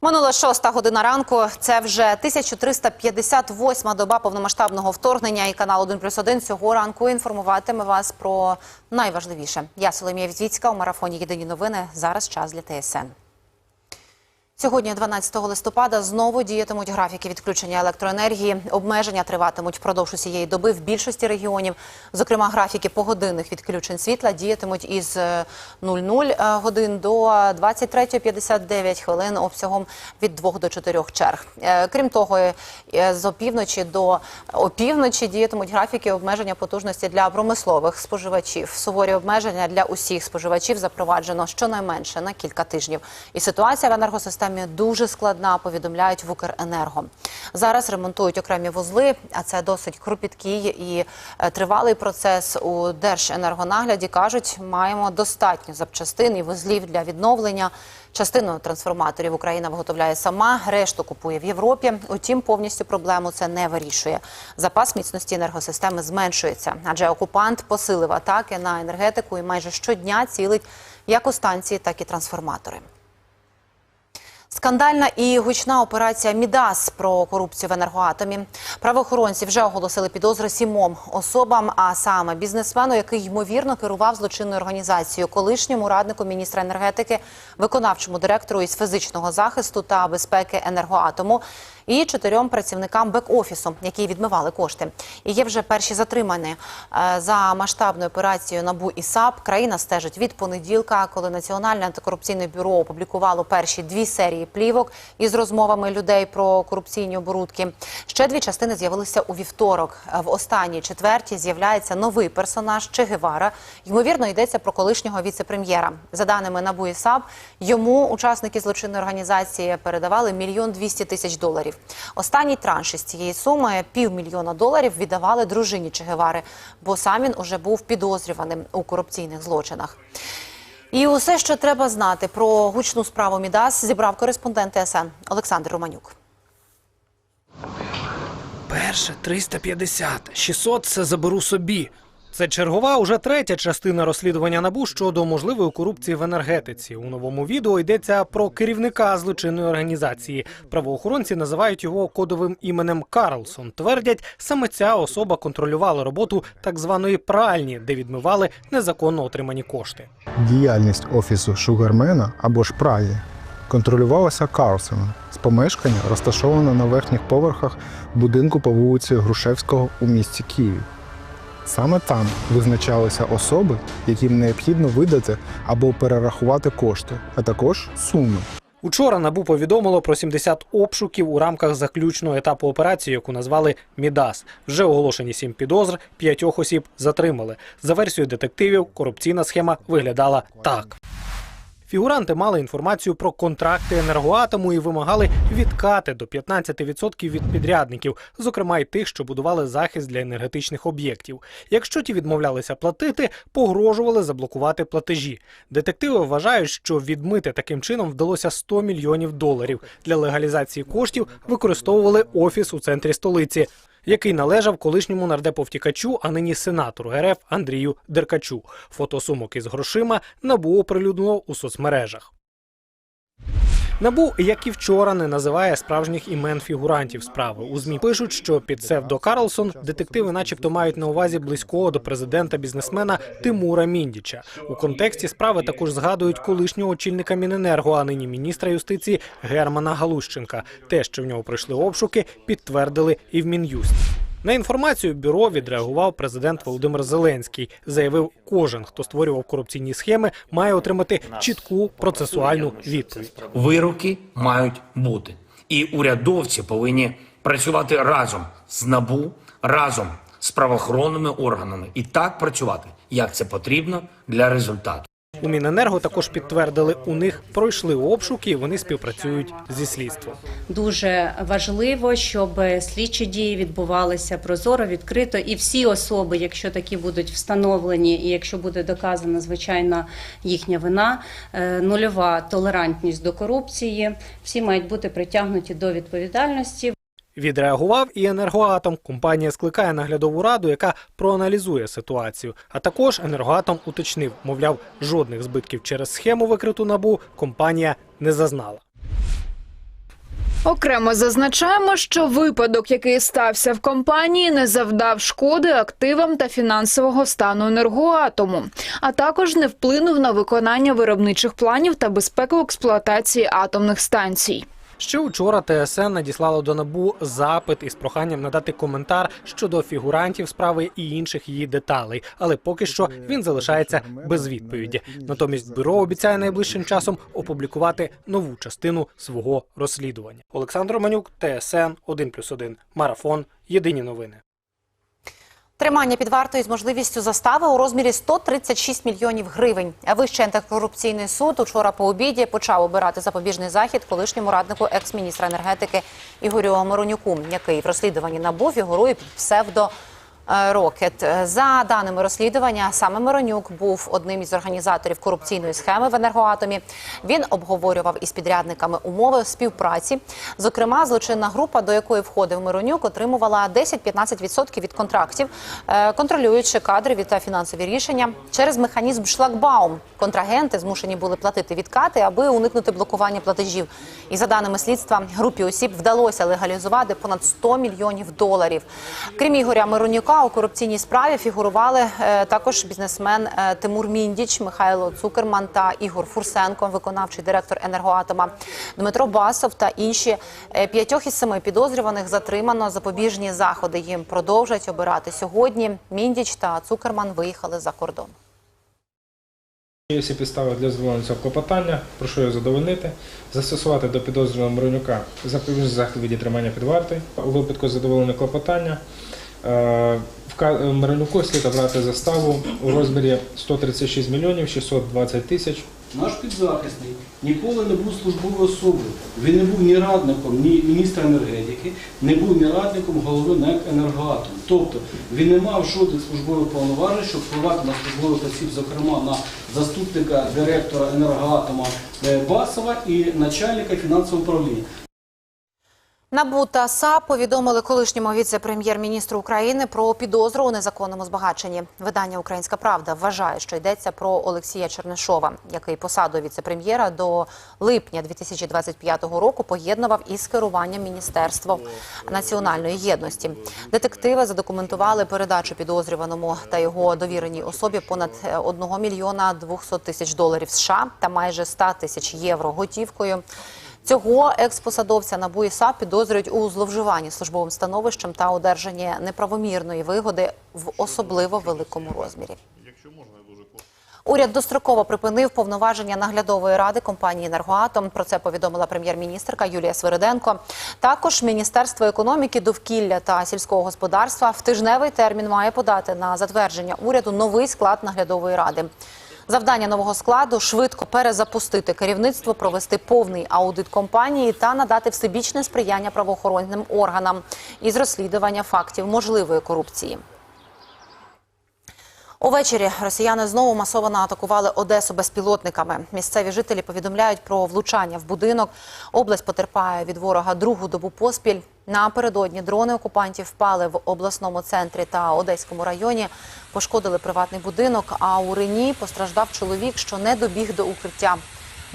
Минула шоста година ранку. Це вже 1358 доба повномасштабного вторгнення. І канал 1 плюс 1 цього ранку інформуватиме вас про найважливіше. Я Соломія Візвіцька у марафоні Єдині новини. Зараз час для ТСН. Сьогодні, 12 листопада, знову діятимуть графіки відключення електроенергії. Обмеження триватимуть впродовж усієї доби в більшості регіонів. Зокрема, графіки погодинних відключень світла діятимуть із е, 00 годин до 23.59 хвилин обсягом від 2 до 4 черг. Е, Крім того, е, з опівночі до опівночі діятимуть графіки обмеження потужності для промислових споживачів. Суворі обмеження для усіх споживачів запроваджено щонайменше на кілька тижнів. І ситуація в енергосистемі дуже складна, повідомляють в Укренерго. Зараз ремонтують окремі вузли, а це досить кропіткий і е, тривалий процес у Держенергонагляді. кажуть, маємо достатньо запчастин і вузлів для відновлення. Частину трансформаторів Україна виготовляє сама, решту купує в Європі. Утім, повністю проблему це не вирішує. Запас міцності енергосистеми зменшується, адже окупант посилив атаки на енергетику і майже щодня цілить як у станції, так і трансформатори. Скандальна і гучна операція Мідас про корупцію в енергоатомі. Правоохоронці вже оголосили підозри сімом особам, а саме бізнесмену, який ймовірно керував злочинною організацією, колишньому раднику міністра енергетики, виконавчому директору із фізичного захисту та безпеки енергоатому. І чотирьом працівникам бек-офісу, які відмивали кошти. І є вже перші затримані Е, за масштабною операцією НАБУ і САП. Країна стежить від понеділка, коли Національне антикорупційне бюро опублікувало перші дві серії плівок із розмовами людей про корупційні оборудки. Ще дві частини з'явилися у вівторок. В останній четвертій з'являється новий персонаж Че Гевара. Ймовірно, йдеться про колишнього віце-прем'єра. За даними НАБУ і САП, йому учасники злочинної організації передавали мільйон двісті тисяч доларів. Останній транш із цієї суми півмільйона доларів віддавали дружині Че Гевари, бо сам він уже був підозрюваним у корупційних злочинах. І усе, що треба знати про гучну справу Мідас, зібрав кореспондент ТСН Олександр Романюк. Перше 350, 600 – це заберу собі. Це чергова, уже третя частина розслідування набу щодо можливої корупції в енергетиці. У новому відео йдеться про керівника злочинної організації. Правоохоронці називають його кодовим іменем Карлсон. Твердять, саме ця особа контролювала роботу так званої пральні, де відмивали незаконно отримані кошти. Діяльність офісу Шугармена або ж Праї контролювалася Карлсоном з помешкання, розташованого на верхніх поверхах будинку по вулиці Грушевського у місті Києві. Саме там визначалися особи, яким необхідно видати або перерахувати кошти, а також суми. Учора набу повідомило про 70 обшуків у рамках заключного етапу операції, яку назвали Мідас. Вже оголошені сім підозр, п'ятьох осіб затримали. За версією детективів, корупційна схема виглядала так. Фігуранти мали інформацію про контракти енергоатому і вимагали відкати до 15% від підрядників, зокрема й тих, що будували захист для енергетичних об'єктів. Якщо ті відмовлялися платити, погрожували заблокувати платежі. Детективи вважають, що відмити таким чином вдалося 100 мільйонів доларів. Для легалізації коштів використовували офіс у центрі столиці. Який належав колишньому нардеповтікачу, а нині сенатору РФ Андрію Деркачу. Фотосумок із грошима набу оприлюднило у соцмережах. Набу, як і вчора, не називає справжніх імен фігурантів справи. У змі пишуть, що під псевдо Карлсон детективи, начебто, мають на увазі близького до президента бізнесмена Тимура Міндіча. У контексті справи також згадують колишнього очільника Міненерго, а нині міністра юстиції Германа Галущенка. Те, що в нього пройшли обшуки, підтвердили і в мін'юсті. На інформацію бюро відреагував президент Володимир Зеленський. Заявив, кожен, хто створював корупційні схеми, має отримати чітку процесуальну відповідь. Вироки мають бути. І урядовці повинні працювати разом з НАБУ, разом з правоохоронними органами і так працювати, як це потрібно для результату. У Міненерго також підтвердили, у них пройшли обшуки, вони співпрацюють зі слідством. Дуже важливо, щоб слідчі дії відбувалися прозоро, відкрито, і всі особи, якщо такі будуть встановлені, і якщо буде доказана звичайно їхня вина, е, нульова толерантність до корупції, всі мають бути притягнуті до відповідальності. Відреагував і енергоатом. Компанія скликає наглядову раду, яка проаналізує ситуацію. А також енергоатом уточнив, мовляв, жодних збитків через схему викриту набу компанія не зазнала. Окремо зазначаємо, що випадок, який стався в компанії, не завдав шкоди активам та фінансового стану енергоатому, а також не вплинув на виконання виробничих планів та безпеку експлуатації атомних станцій. Ще учора ТСН надіслало до НАБУ запит із проханням надати коментар щодо фігурантів справи і інших її деталей, але поки що він залишається без відповіді. Натомість бюро обіцяє найближчим часом опублікувати нову частину свого розслідування. Олександр Романюк, ТСН 1+,1, Марафон. Єдині новини. Тримання під вартою з можливістю застави у розмірі 136 мільйонів гривень. А Вищий антикорупційний суд учора по обіді почав обирати запобіжний захід колишньому раднику екс-міністра енергетики Ігорю Миронюку, який в розслідуванні НАБУ фігурує під псевдо. Е, Рокет за даними розслідування, саме Миронюк був одним із організаторів корупційної схеми в енергоатомі. Він обговорював із підрядниками умови співпраці. Зокрема, злочинна група, до якої входив Миронюк, отримувала 10-15% від контрактів, е, контролюючи кадрові та фінансові рішення через механізм шлагбаум. Контрагенти змушені були платити відкати, аби уникнути блокування платежів. І за даними слідства, групі осіб вдалося легалізувати понад 100 мільйонів доларів. Крім Ігоря Миронюка, у корупційній справі фігурували е, також бізнесмен е, Тимур Міндіч, Михайло Цукерман та Ігор Фурсенко, виконавчий директор енергоатома, Дмитро Басов та інші Е, п'ятьох із семи підозрюваних затримано запобіжні заходи. Їм продовжать обирати сьогодні. Міндіч та Цукерман виїхали за кордон. Є всі підстави для задоволення цього клопотання, прошу його задовольнити, застосувати до підозрюваного Миронюка запобіжний захід виді тримання під вартою. У випадку задоволення клопотання е, вка- Миронюку слід обрати заставу у розмірі 136 мільйонів 620 тисяч Наш підзахисний ніколи не був службовою особою. Він не був ні радником, ні міністра енергетики, не був ні радником голови НЕК «Енергоатом». Тобто він не мав жодних службових повноважень, щоб впливати на службових осіб, зокрема на заступника директора енергоатома е, Басова і начальника фінансового управління. НАБУ та САП повідомили колишньому віце-прем'єр-міністру України про підозру у незаконному збагаченні. Видання Українська Правда вважає, що йдеться про Олексія Чернишова, який посаду віце-прем'єра до липня 2025 року поєднував із керуванням Міністерства національної єдності. Детективи задокументували передачу підозрюваному та його довіреній особі понад 1 мільйона 200 тисяч доларів США та майже 100 тисяч євро готівкою. Цього експосадовця НАБУ і САП підозрюють у зловживанні службовим становищем та одержанні неправомірної вигоди в особливо великому розмірі. Уряд достроково припинив повноваження наглядової ради компанії «Енергоатом». Про це повідомила прем'єр-міністрка Юлія Свириденко. Також Міністерство економіки, довкілля та сільського господарства в тижневий термін має подати на затвердження уряду новий склад наглядової ради. Завдання нового складу швидко перезапустити керівництво, провести повний аудит компанії та надати всебічне сприяння правоохоронним органам із розслідування фактів можливої корупції. Увечері росіяни знову масово атакували Одесу безпілотниками. Місцеві жителі повідомляють про влучання в будинок. Область потерпає від ворога другу добу поспіль. Напередодні дрони окупантів впали в обласному центрі та Одеському районі. Пошкодили приватний будинок. А у Рені постраждав чоловік, що не добіг до укриття.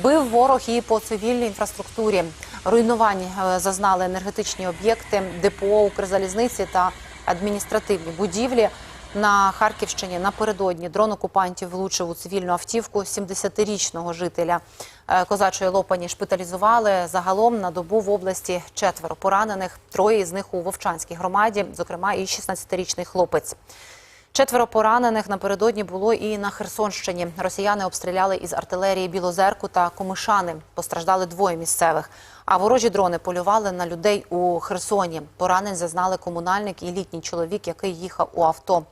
Бив ворог і по цивільній інфраструктурі. Руйнувань е, зазнали енергетичні об'єкти, депо, Укрзалізниці та адміністративні будівлі. На Харківщині напередодні дрон окупантів влучив у цивільну автівку 70-річного жителя Е, Козачої Лопані. Шпиталізували загалом на добу в області четверо поранених. Троє із них у Вовчанській громаді, зокрема і 16-річний хлопець. Четверо поранених напередодні було і на Херсонщині. Росіяни обстріляли із артилерії Білозерку та Комишани. Постраждали двоє місцевих. А ворожі дрони полювали на людей у Херсоні. Поранень зазнали комунальник і літній чоловік, який їхав у авто.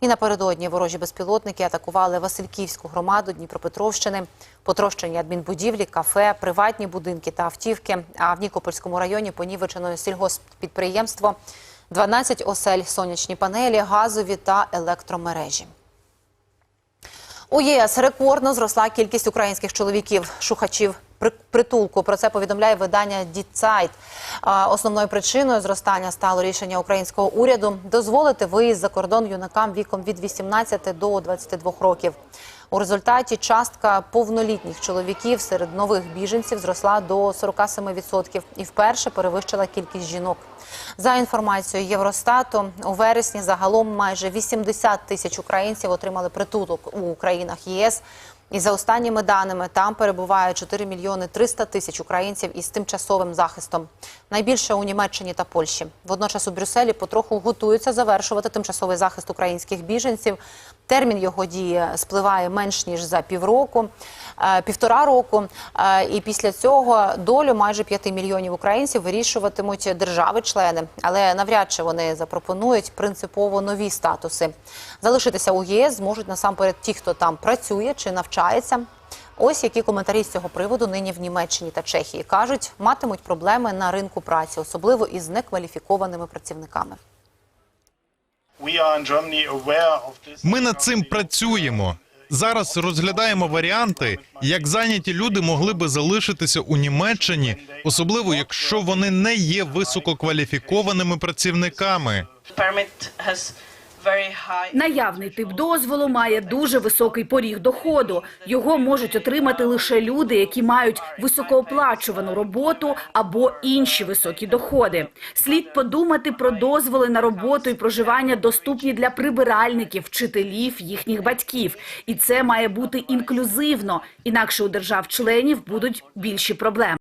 І напередодні ворожі безпілотники атакували Васильківську громаду Дніпропетровщини, потрощені адмінбудівлі, кафе, приватні будинки та автівки. А в Нікопольському районі понівечено сільгосппідприємство, 12 осель, сонячні панелі, газові та електромережі. У ЄС рекордно зросла кількість українських чоловіків, шухачів при- притулку. Про це повідомляє видання Діцайт. Основною причиною зростання стало рішення українського уряду дозволити виїзд за кордон юнакам віком від 18 до 22 років. У результаті частка повнолітніх чоловіків серед нових біженців зросла до 47% і вперше перевищила кількість жінок. За інформацією Євростату, у вересні загалом майже 80 тисяч українців отримали притулок у країнах ЄС. І за останніми даними там перебуває 4 мільйони 300 тисяч українців із тимчасовим захистом. Найбільше у Німеччині та Польщі. Водночас у Брюсселі потроху готуються завершувати тимчасовий захист українських біженців. Термін його дії спливає менш ніж за півроку, е, півтора року. Е, І після цього долю майже 5 мільйонів українців вирішуватимуть держави-члени, але навряд чи вони запропонують принципово нові статуси. Залишитися у ЄС зможуть насамперед ті, хто там працює чи навчається. Ось які коментарі з цього приводу нині в Німеччині та Чехії кажуть, матимуть проблеми на ринку праці, особливо із некваліфікованими працівниками. Ми над цим працюємо. Зараз розглядаємо варіанти, як зайняті люди могли би залишитися у Німеччині, особливо якщо вони не є висококваліфікованими працівниками. Наявний тип дозволу має дуже високий поріг доходу. Його можуть отримати лише люди, які мають високооплачувану роботу або інші високі доходи. Слід подумати про дозволи на роботу і проживання доступні для прибиральників, вчителів, їхніх батьків. І це має бути інклюзивно, інакше у держав-членів будуть більші проблеми.